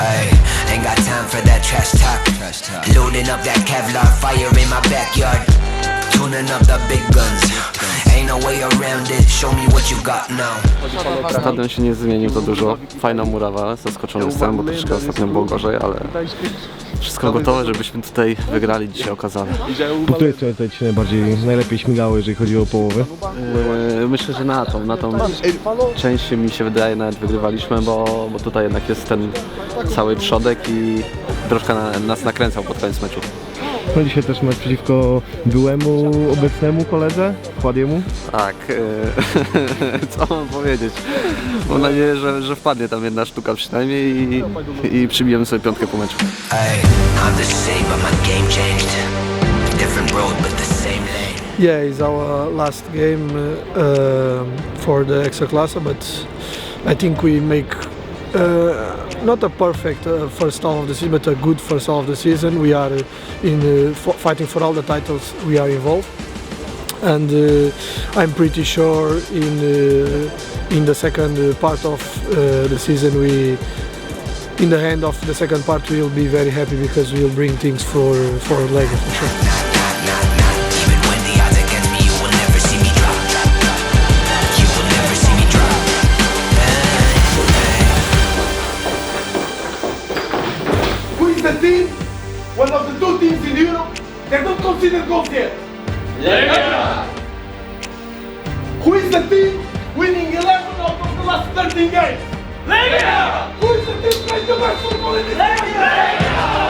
Ay, ain't got time for that trash talk. Trash talk. Loading up that Kevlar fire in my backyard. Tuning up the big guns. Ain't no way around it. Show me what you got now. Stadion się nie zmienił za dużo. Fajna murawa, zaskoczony jestem, bo troszkę ostatnio było gorzej, ale wszystko gotowe, żebyśmy tutaj wygrali dzisiaj okazane. Po której stronie tutaj Ci się najbardziej, najlepiej śmigało, jeżeli chodzi o połowę? Eee, Myślę, że na tą, na tą część mi się wydaje nawet wygrywaliśmy, bo, bo tutaj jednak jest ten cały przodek i troszkę na, nas nakręcał pod koniec meczu. No dzisiaj też mecz przeciwko byłemu, obecnemu koledze, Chładiemu. Tak, eee, co mam powiedzieć? Mam nadzieję, że, że wpadnie tam jedna sztuka przynajmniej i, i przybijemy sobie piątkę po meczu. Yeah, it's our last game uh, for the Extraclasa, but I think we make uh, not a perfect uh, first half of the season, but a good first half of the season. We are uh, in uh, fighting for all the titles we are involved, and uh, I'm pretty sure in in the second part of the season we. In the end of the second part, we'll be very happy because we'll bring things for for Lega for sure. That don't consider golf yet. Who is the team winning 11 out of the last 13 games? Legia! Who is the team playing the best football in this Legia! Cały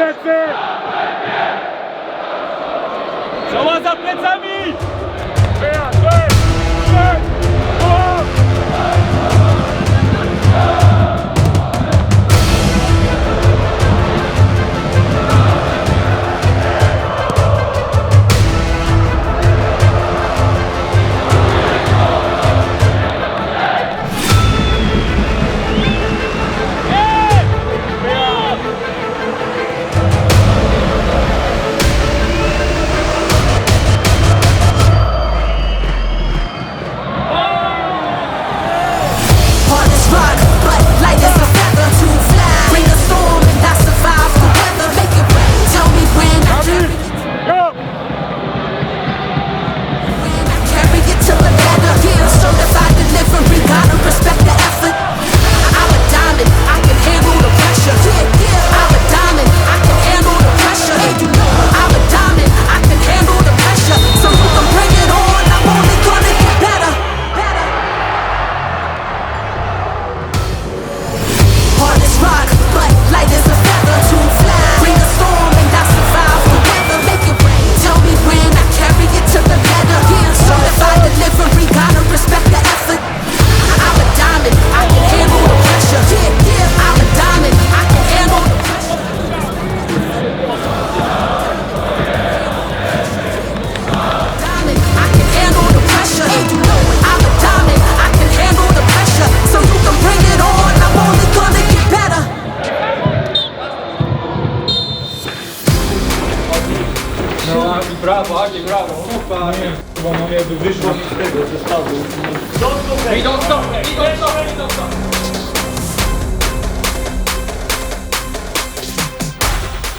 That's it. Super! Chyba mam jakby wyszło mi z tego zestawu. Idą stop, idą stop, idą stop!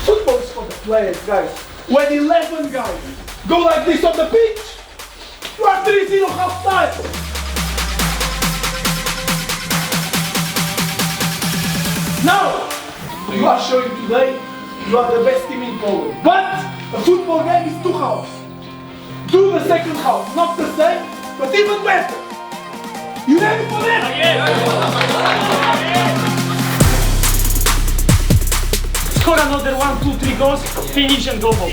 Football is for the players, guys. When 11 guys go like this on the pitch, you are 3-0 half time. Now, you are showing today you are the best team in Poland. But a football game is two halves. Do the second half, not the same, but even better. You ready for that? Oh, score another one, two, three goals, finish and go home.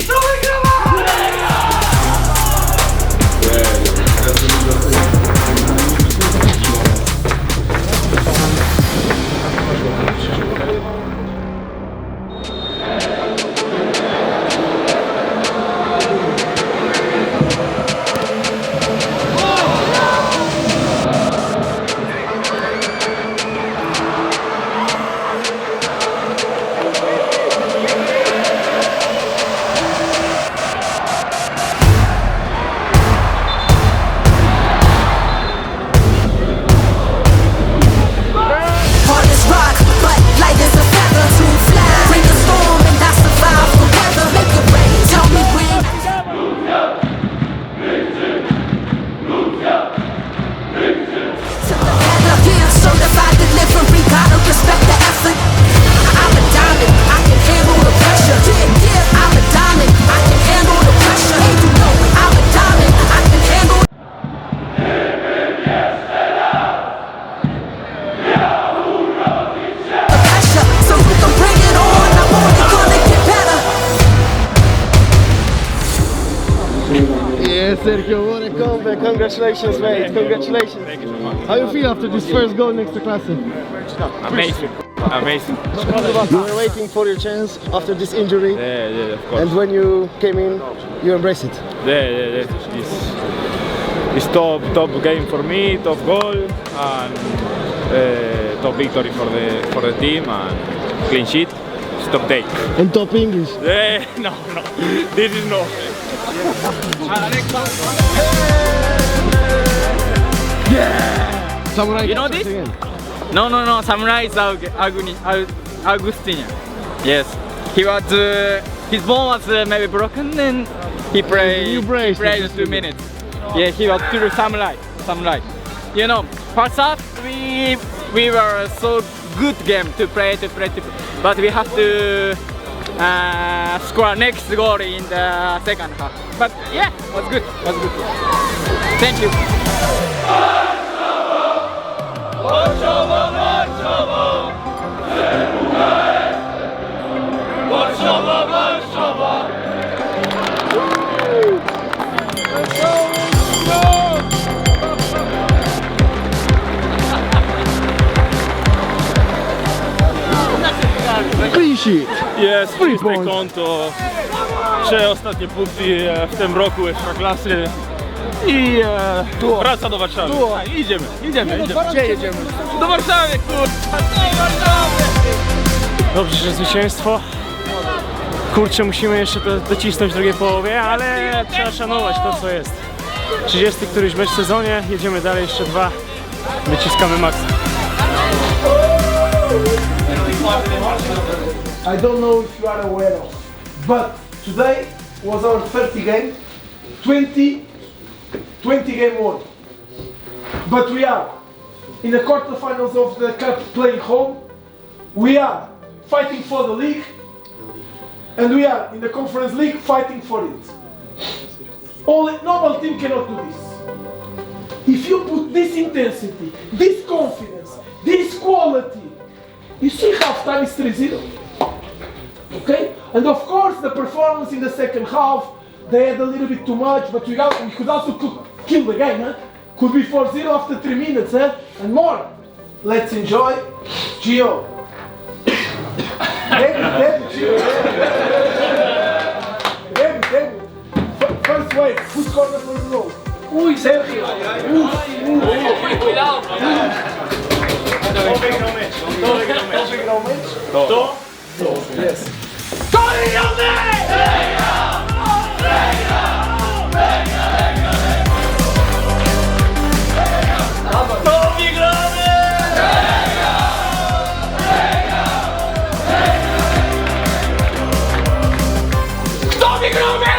Yes, Sergio, what a comeback. Congratulations, mate. Congratulations. Thank you so much. How you feel after this first goal next to Classic? Amazing. Amazing. You were waiting for your chance after this injury, Yeah, yeah, of course. and when you came in, you embraced it. Yeah, yeah, yeah. It's, it's top, top game for me, top goal, and uh, top victory for the for the team, and clean sheet. It's top day. And top English. Yeah, no, no. This is no. Samurai. You know this? No, no, no. Samurai is Aug- Aguni- Aug- Agustinian. Yes. He was. Uh, his bone was uh, maybe broken, and he played. brace, He played two minutes. Yeah, he was true samurai. Samurai. You know, first half we we were so good game to play to play to, but we have to uh, score next goal in the second half. But yeah, was good. Was good. Thank you. Clean sheet. Jest, Three czysty points. konto. Trzy ostatnie punkty e, w tym roku ekstra klasy. I e, wraca do Warszawy. A, idziemy, idziemy, idziemy. Gdzie jedziemy? Do Warszawy, kurwa! Do Warszawy! Dobrze, że zwycięstwo. Kurczę, musimy jeszcze to docisnąć w drugiej połowie, ale trzeba szanować to, co jest. 30 któryś mecz w sezonie, jedziemy dalej, jeszcze dwa. Wyciskamy maksa. I don't know if you are aware of, but today was our 30 game, 20, 20 game one. But we are in the quarterfinals of the cup playing home. We are fighting for the league, and we are in the conference league fighting for it. Only normal team cannot do this. If you put this intensity, this confidence, this quality, you see half time is 3-0. Okay? And of course the performance in the second half, they had a little bit too much, but we, got, we could also cook, kill the game, huh? Could be 4-0 after 3 minutes, huh? And more. Let's enjoy. Gio. David, David, Gio. David, David. F- First wave, who scored the first goal? Ui, Sergio. Ui, ui. To. Yes. Tony Leone! the ground, man!